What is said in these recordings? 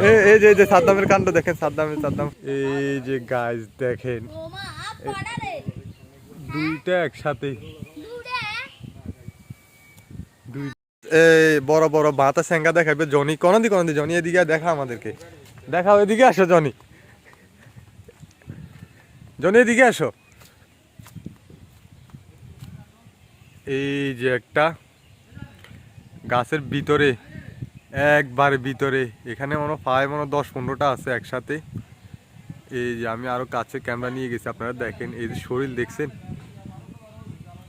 এই- এই যে এই যে সাদ্দামের কাণ্ড দেখেন সাদ্দামের সাদ্দাম। এই যে গাইজ দেখেন। দুইটা একসাথে। দুই এই বড় বড় বাতা স্যাঙ্গা দেখাবে জনি। কোন দি কোন দি জনি এদিকে দেখা আমাদেরকে। দেখাও এদিকে আসো জনি। জনি এদিকে আসো। এই যে একটা গাছের ভিতরে একবার ভিতরে। এখানে মনে প্রায় মনে দশ, পনেরোটা আছে একসাথে। এই যে আমি আরও কাছে ক্যামেরা নিয়ে গেছি, আপনারা দেখেন, এই যে শরীর দেখছেন?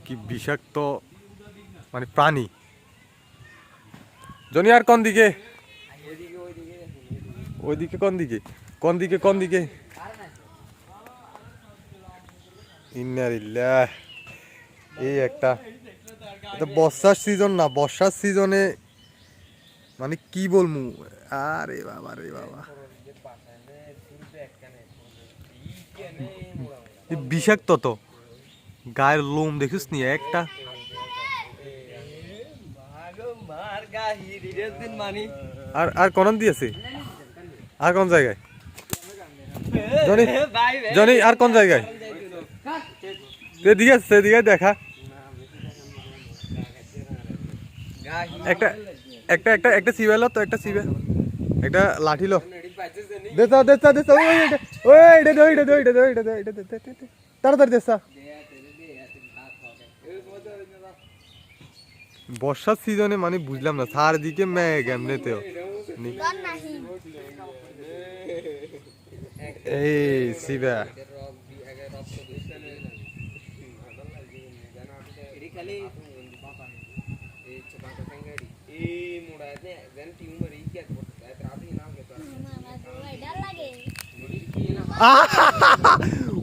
কি বিষাক্ত মানে প্রাণী। জনি, আর কোন দিকে? ওইদিকে কোন দিকে? কোন দিকে কোন দিকে? এই একটা বর্ষার সিজন না, বর্ষার সিজনে মানে কি বলমু? আরে বাবা, রে বাবা। বিষাক্ত তো। গায়ের লোম দেখিস নি, একটা। আর আর কোন দিয়েছে আর কোন জায়গায়? জনি জনি, আর কোন জায়গায়? এদিকে সেদিকে দেখা। একটা একটা একটা একটা সিবেল তো একটা সিবে একটা লাঠি লো। দেসা দেসা দেসা ওই এটা ওই এটা দে এটা দে এটা দে এটা দে এটা দে। তাড়াতাড়ি দেসা বর্ষার সিজনে মানে বুঝলাম না সার দিকে চারদিকে মেঘ এমনিতেও।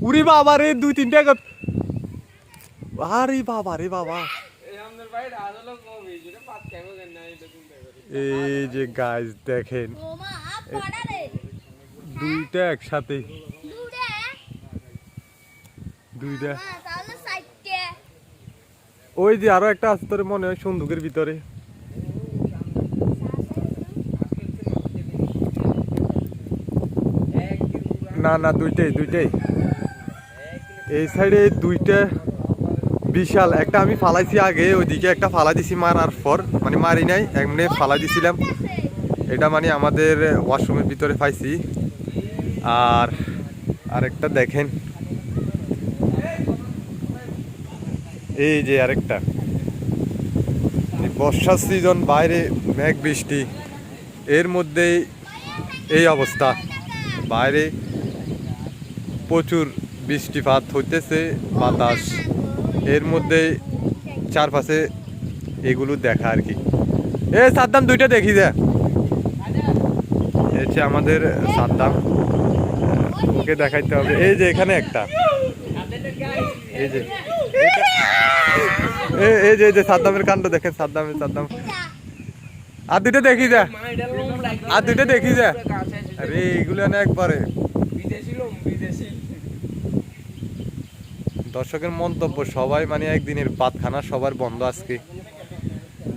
উরি বাবা রে দুই তিনটা গত আরে বাবা রে বাবা এই যে গাইজ দেখেন দুইটা একসাথে দুইটা ওই যে আরও একটা আছে তোর মনে হয় সন্দুকের ভিতরে না না, দুইটাই দুইটাই। এই সাইডে দুইটা বিশাল। একটা আমি ফালাইছি আগে, ওইদিকে একটা ফালা দিছি মারার পর। মানে মারি নাই, এমনি ফালা দিছিলাম। এটা মানে আমাদের ওয়াশরুমের ভিতরে পাইছি। আর আরেকটা দেখেন। এই যে আরেকটা। বর্ষার সিজন বাইরে মেঘ বৃষ্টি। এর মধ্যেই এই অবস্থা। বাইরে প্রচুর বৃষ্টিপাত হইতেছে, বাতাস। এর মধ্যে চারপাশে এগুলো দেখা আর কি। এ, সাদ্দাম, দুইটা দেখি দে হচ্ছে আমাদের সাদ্দাম, ওকে দেখাইতে হবে। এই যে এখানে একটা। এই যে। এই যে এই যে সাদ্দামের কাণ্ড দেখেন, সাদ্দামের সাদ্দাম। আর দুইটা দেখি যা। আর দুইটা দেখি যা। আরে, এগুলো না একবারে। দর্শকের মন্তব্য, সবাই মানে একদিনের পাতখানা সবার বন্ধ আজকে।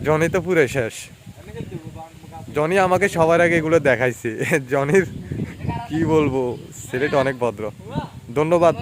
জনি তো পুরে শেষ। জনি আমাকে সবার আগে এগুলো দেখাইছে। জনির, কি বলব, সিলেট অনেক ভদ্র। ধন্যবাদ।